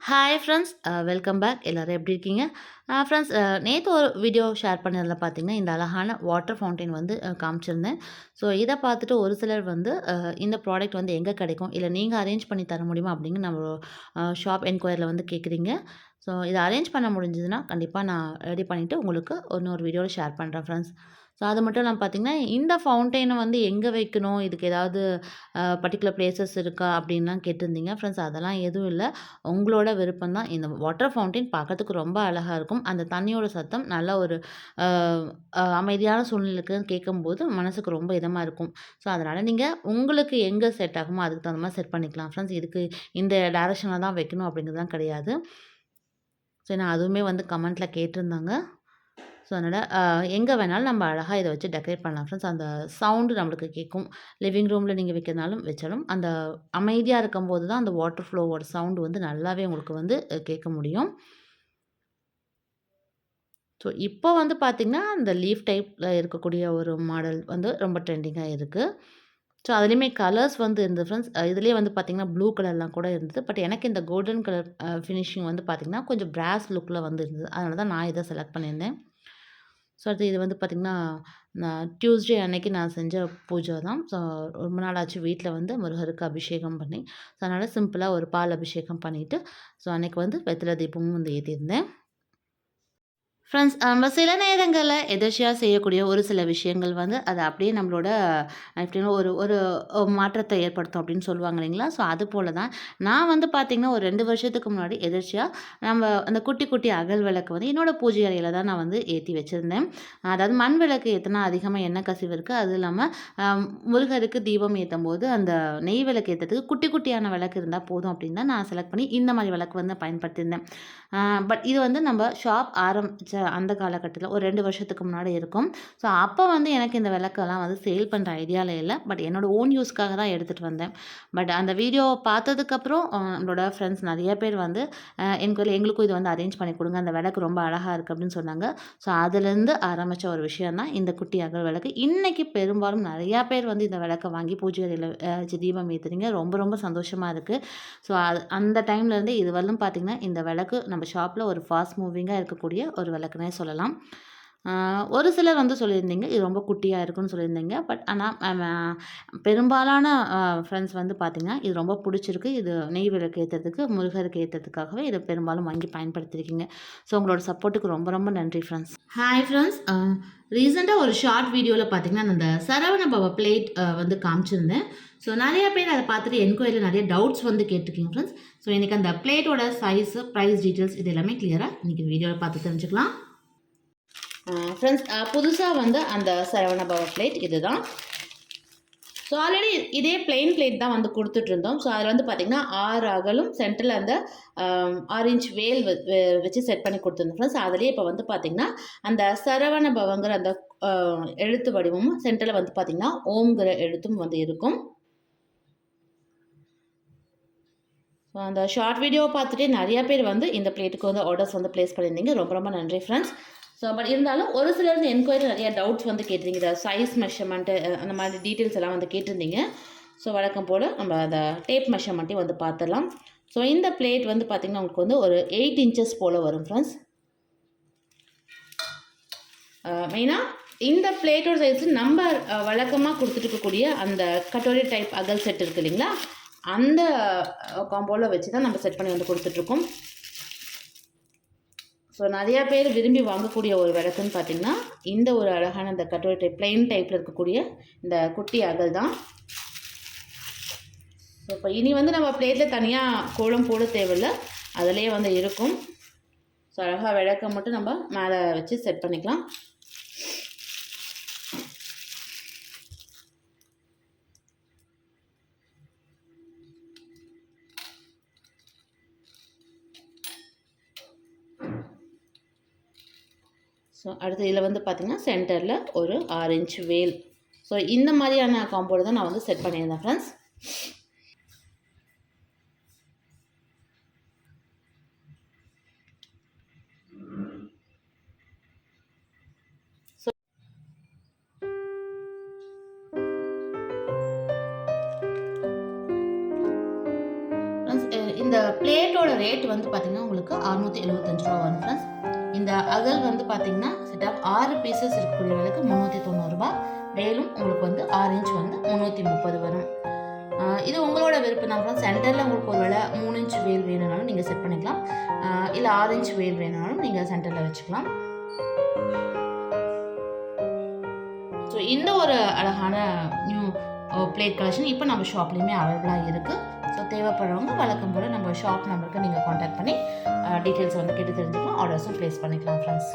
Hi friends welcome back எல்லோரும் எப்படி இருக்கீங்க? Uh, ஃப்ரெண்ட்ஸ் uh, நேற்று ஒரு வீடியோ ஷேர் பண்ணதில் பார்த்தீங்கன்னா இந்த அழகான வாட்டர் ஃபவுண்டைன் வந்து காமிச்சிருந்தேன். ஸோ இதை பார்த்துட்டு ஒரு சிலர் வந்து இந்த ப்ராடக்ட் வந்து எங்கே கிடைக்கும்? இல்லை நீங்கள் அரேஞ்ச் பண்ணி தர முடியுமா? அப்படிங்க நம்ம ஷாப் என்கொயரியில் வந்து கேட்குறீங்க ஸோ இதை அரேஞ்ச் பண்ண முடிஞ்சதுன்னா கண்டிப்பாக நான் ரெடி பண்ணிவிட்டு உங்களுக்கு இன்னொரு வீடியோவில் ஷேர் பண்ணுறேன் ஃப்ரெண்ட்ஸ் ஸோ அது மட்டும் இல்லாமல் பார்த்தீங்கன்னா இந்த ஃபவுண்டெயினை வந்து எங்கே வைக்கணும்? இதுக்கு ஏதாவது பர்டிகுலர் பிளேசஸ் இருக்கா? அப்படின்லாம் கேட்டிருந்தீங்க ஃப்ரெண்ட்ஸ் அதெல்லாம் எதுவும் இல்லை. உங்களோட விருப்பம் தான். இந்த வாட்டர் ஃபவுண்டைன் பார்க்கறதுக்கு ரொம்ப அழகாக இருக்கும். அந்த தண்ணியோட சத்தம் நல்ல ஒரு அமைதியான சூழ்நிலைக்கு கேட்கும்போது மனசுக்கு ரொம்ப இதமாக இருக்கும். ஸோ அதனால் நீங்கள் உங்களுக்கு எங்கே செட் ஆகுமோ அதுக்கு தகுந்த மாதிரி செட் பண்ணிக்கலாம் ஃப்ரெண்ட்ஸ் இதுக்கு இந்த டேரக்ஷனில் தான் வைக்கணும் அப்படிங்கிறதுலாம் கிடையாது. ஸோ நான் அதுவுமே வந்து கமெண்ட்டில் கேட்டிருந்தாங்க. ஸோ அதனால் எங்கே வேணாலும் நம்ம அழகாக இதை வச்சு டெக்கரேட் பண்ணலாம் ஃப்ரெண்ட்ஸ் அந்த சவுண்டு நம்மளுக்கு கேட்கும். லிவிங் ரூமில் நீங்கள் வைக்கிறதுனாலும் வச்சாலும் அந்த அமைதியாக இருக்கும்போது தான் அந்த வாட்டர் ஃப்ளோவோட சவுண்டு வந்து நல்லாவே உங்களுக்கு வந்து கேட்க முடியும். ஸோ இப்போ வந்து பார்த்திங்கன்னா அந்த லீஃப் டைப்பில் இருக்கக்கூடிய ஒரு மாடல் வந்து ரொம்ப ட்ரெண்டிங்காக இருக்குது ஸோ அதுலேயுமே கலர்ஸ் வந்து இருந்தது ஃப்ரெண்ட்ஸ் இதுலேயே வந்து பார்த்திங்கன்னா ப்ளூ கலர்லாம் கூட இருந்தது. பட் எனக்கு இந்த கோல்டன் கலர் ஃபினிஷிங் வந்து பார்த்திங்கன்னா கொஞ்சம் பிராஸ் லுக்கில் வந்து இருந்தது. அதனால தான் நான் இதை செலக்ட் பண்ணியிருந்தேன். ஸோ அடுத்து இது வந்து பார்த்திங்கன்னா நான் டியூஸ்டே அன்னைக்கு நான் செஞ்ச பூஜை தான். ஸோ ரொம்ப நாள் ஆச்சு வீட்டில் வந்து முருகருக்கு அபிஷேகம் பண்ணி. ஸோ அதனால் சிம்பிளாக ஒரு பால் அபிஷேகம் பண்ணிவிட்டு ஸோ அன்னைக்கு வந்து வெத்தலை தீபமும் வந்து ஏற்றியிருந்தேன் ஃப்ரெண்ட்ஸ் நம்ம சில நேரங்களில் எதிர்ச்சியாக செய்யக்கூடிய ஒரு சில விஷயங்கள் வந்து அது அப்படியே நம்மளோட எப்படின்னா ஒரு ஒரு மாற்றத்தை ஏற்படுத்தும் அப்படின்னு சொல்லுவாங்க இல்லைங்களா? ஸோ அது போல தான் நான் வந்து பார்த்திங்கன்னா ஒரு ரெண்டு வருஷத்துக்கு முன்னாடி எதிர்ச்சியாக நம்ம அந்த குட்டி குட்டி அகல் விளக்கு வந்து என்னோடய பூஜை அறையில் தான் நான் வந்து ஏற்றி வச்சுருந்தேன். அதாவது மண் விளக்கு ஏற்றினா அதிகமாக எண்ணெய் கசிவு இருக்குது அது இல்லாமல் முருகருக்கு தீபம் ஏற்றும் போது அந்த நெய் விளக்கு ஏற்றுறதுக்கு குட்டி குட்டியான விளக்கு இருந்தால் போதும் அப்படின்னு தான் நான் செலக்ட் பண்ணி இந்த மாதிரி விளக்கு வந்து பயன்படுத்தியிருந்தேன். பட் இது வந்து நம்ம ஷாப் ஆரம்பித்த அந்த காலகட்டத்தில் ஒரு ரெண்டு வருஷத்துக்கு முன்னாடி இருக்கும். ஸோ அப்போ வந்து எனக்கு இந்த விளக்கெல்லாம் வந்து சேல் பண்ணுற ஐடியாவில் இல்லை. பட் என்னோடய ஓன் யூஸ்க்காக தான் எடுத்துகிட்டு வந்தேன். பட் அந்த வீடியோ பார்த்ததுக்கப்புறம் நம்மளோட ஃப்ரெண்ட்ஸ் நிறைய பேர் வந்து எனக்கு எங்களுக்கும் இது வந்து அரேஞ்ச் பண்ணி கொடுங்க. அந்த விளக்கு ரொம்ப அழகாக இருக்குது அப்படின்னு சொன்னாங்க. ஸோ அதுலேருந்து ஆரம்பித்த ஒரு விஷயம் தான் இந்த குட்டி அகல் விளக்கு. இன்றைக்கி பெரும்பாலும் நிறையா பேர் வந்து இந்த விளக்கை வாங்கி பூஜை அறையில் வச்சு தீபம் ஏற்றுறீங்க ரொம்ப ரொம்ப சந்தோஷமாக இருக்குது ஸோ அது அந்த டைம்லேருந்து இது பார்த்திங்கன்னா இந்த விளக்கு நம்ம ஷாப்பில் ஒரு ஃபாஸ்ட் மூவிங்காக இருக்கக்கூடிய ஒரு விளக்கு. விளக்குனே சொல்லலாம். ஒரு சிலர் வந்து சொல்லியிருந்தீங்க இது ரொம்ப குட்டியாக இருக்குன்னு சொல்லியிருந்தீங்க. பட் ஆனால் பெரும்பாலான ஃப்ரெண்ட்ஸ் வந்து பார்த்திங்கன்னா இது ரொம்ப பிடிச்சிருக்கு. இது நெய் விளக்கு ஏற்றுறதுக்கு முருகருக்கு ஏற்றுறதுக்காகவே இதை பெரும்பாலும் வாங்கி பயன்படுத்தியிருக்கீங்க ஸோ உங்களோட சப்போர்ட்டுக்கு ரொம்ப ரொம்ப நன்றி ஃப்ரெண்ட்ஸ் ஹாய் ஃப்ரெண்ட்ஸ் ரீசெண்டாக ஒரு ஷார்ட் வீடியோவில் பார்த்தீங்கன்னா அந்த சரவண பாபா பிளேட் வந்து காமிச்சிருந்தேன். ஸோ நிறைய பேர் அதை பார்த்துட்டு என்கொயரியில் நிறைய டவுட்ஸ் வந்து கேட்டிருக்கீங்க ஃப்ரெண்ட்ஸ் ஸோ எனக்கு அந்த பிளேட்டோட சைஸு ப்ரைஸ் டீட்டெயில்ஸ் இது எல்லாமே கிளியராக இன்றைக்கி வீடியோவில் பார்த்து தெரிஞ்சுக்கலாம். ஃப்ரெண்ட்ஸ் புதுசாக வந்து அந்த சரவண பிளேட் இதுதான். ஸோ ஆல்ரெடி இதே பிளெயின் பிளேட் தான் வந்து கொடுத்துட்ருந்தோம் ஸோ அதில் வந்து பார்த்திங்கன்னா ஆறு அகலும் சென்டரில் அந்த ஆறு இன்ச் வேல் வச்சு செட் பண்ணி கொடுத்துருந்தோம் ஃப்ரெண்ட்ஸ் அதுலேயே இப்போ வந்து பார்த்திங்கன்னா அந்த சரவண பவங்கிற அந்த எழுத்து வடிவமும் சென்டரில் வந்து பார்த்திங்கன்னா ஓம்ங்கிற எழுத்தும் வந்து இருக்கும். ஸோ அந்த ஷார்ட் வீடியோ பார்த்துட்டே நிறையா பேர் வந்து இந்த பிளேட்டுக்கு வந்து ஆர்டர்ஸ் வந்து ப்ளேஸ் பண்ணியிருந்தீங்க. ரொம்ப ரொம்ப நன்றி ஃப்ரெண்ட்ஸ் ஸோ பட் இருந்தாலும் ஒரு சிலர் வந்து என்கொயரி நிறைய டவுட்ஸ் வந்து கேட்டிருந்தீங்க. சைஸ் மெஷர்மெண்ட்டு அந்த மாதிரி டீட்டெயில்ஸ் எல்லாம் வந்து கேட்டிருந்தீங்க. ஸோ வழக்கம் போல் நம்ம அந்த டேப் மெஷர்மெண்ட்டையும் வந்து பார்த்துடலாம். ஸோ இந்த பிளேட் வந்து பார்த்திங்கன்னா உங்களுக்கு வந்து ஒரு எயிட் இன்ச்சஸ் போல் வரும் ஃப்ரெண்ட்ஸ் மெயினாக இந்த பிளேட்டோட சைஸ் நம்ம வழக்கமாக கொடுத்துட்ருக்கக்கூடிய அந்த கட்டோரி டைப் அகல் செட் இருக்கு இல்லைங்களா? அந்த காம்போவில் வச்சு தான் நம்ம செட் பண்ணி வந்து கொடுத்துட்ருக்கோம் ஸோ நிறையா பேர் விரும்பி வாங்கக்கூடிய ஒரு விளக்குன்னு பார்த்தீங்கன்னா இந்த ஒரு அழகான இந்த கட்டோரி டைப் பிளெயின் டைப்பில் இருக்கக்கூடிய இந்த குட்டி அகல் தான். ஸோ இப்போ இனி வந்து நம்ம பிளேட்டில் தனியாக கோலம் போட தேவையில்ல. அதிலே வந்து இருக்கும். ஸோ அழகாக விளக்க மட்டும் நம்ம மேலே வச்சு செட் பண்ணிக்கலாம். ஸோ அடுத்து இதில் வந்து பார்த்திங்கன்னா சென்டரில் ஒரு ஆரஞ்சு வேல் ஸோ இந்த மாதிரியான காம்போடு தான் நான் வந்து செட் பண்ணியிருந்தேன் ஃப்ரெண்ட்ஸ் ஃப்ரெண்ட்ஸ் இந்த பிளேட்டோட ரேட் வந்து பார்த்தீங்கன்னா உங்களுக்கு அறுநூற்றி எழுபத்தஞ்சு ரூபா வரும் ஃப்ரெண்ட்ஸ் இந்த அகல் வந்து பார்த்தீங்கன்னா செட் ஆஃப் ஆறு பீசஸ் இருக்கக்கூடியவர்களுக்கு முந்நூற்றி தொண்ணூறுரூபா மேலும் உங்களுக்கு வந்து ஆறு இன்ச் வந்து முந்நூற்றி முப்பது வரும். இது உங்களோட விருப்பம் தான் ஃப்ரெண்ட்ஸ் சென்டரில் உங்களுக்கு ஒரு வேளை மூணு இன்ச் வேல் வேணும்னாலும் நீங்கள் செட் பண்ணிக்கலாம். இல்லை ஆறு இன்ச் வேல் வேணும்னாலும் நீங்கள் சென்டரில் வச்சுக்கலாம். ஸோ இந்த ஒரு அழகான நியூ பிளேட் கலெக்ஷன் இப்போ நம்ம ஷாப்லேயுமே அவைலபிளாக இருக்குது ஸோ தேவைப்படுறவங்க வழக்கம் போல் நம்ம ஷாப் நம்பருக்கு நீங்கள் காண்டாக்ட் பண்ணி டீட்டெயில்ஸ் வந்து கேட்டு தெரிஞ்சுக்கலாம். ஆர்டர்ஸும் ப்ளேஸ் பண்ணிக்கலாம் ஃப்ரெண்ட்ஸ்